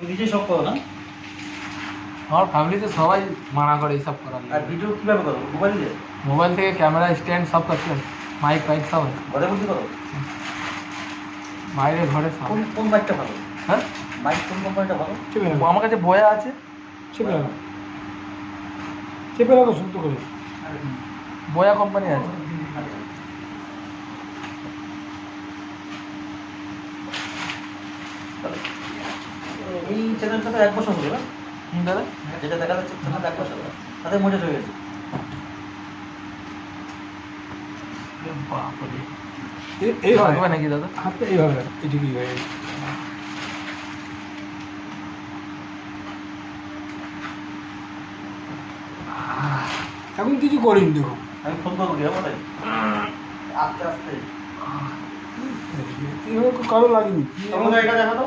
তুমি নিজেই সব করো না? আমার ফ্যামিলিতে সবাই মানা করে এইসব করার আর ভিডিও কীভাবে করো মোবাইল দিয়ে? মোবাইল থেকে ক্যামেরা স্ট্যান্ড সব করছে মাইক ফাইক সব আছে। ঘরে বসে করো? বাইরে ঘরে সব। কোন কোন বাইকটা ভালো? হ্যাঁ? বাইক কোন কোম্পানিটা ভালো? চেপে রাখো। আমার কাছে বয়া আছে। চেপে রাখো। চেপে রাখো শক্ত করে। বয়া কোম্পানি আছে। এই চ্যানেলটা তো এক বছর হলো না? দাদা? যেটা দেখা যাচ্ছে চ্যানেলটা এক বছর হলো। মজা হয়ে গেছে। এইভাবে নাকি দাদা? হাতটা এইভাবে রাখো, এদিকেই হয়। এখন কিছু করিনি দেখো আমি ফোন করব কি হবে আস্তে আস্তে। কারও লাগেনি। তোমাদের এটা দেখা তো?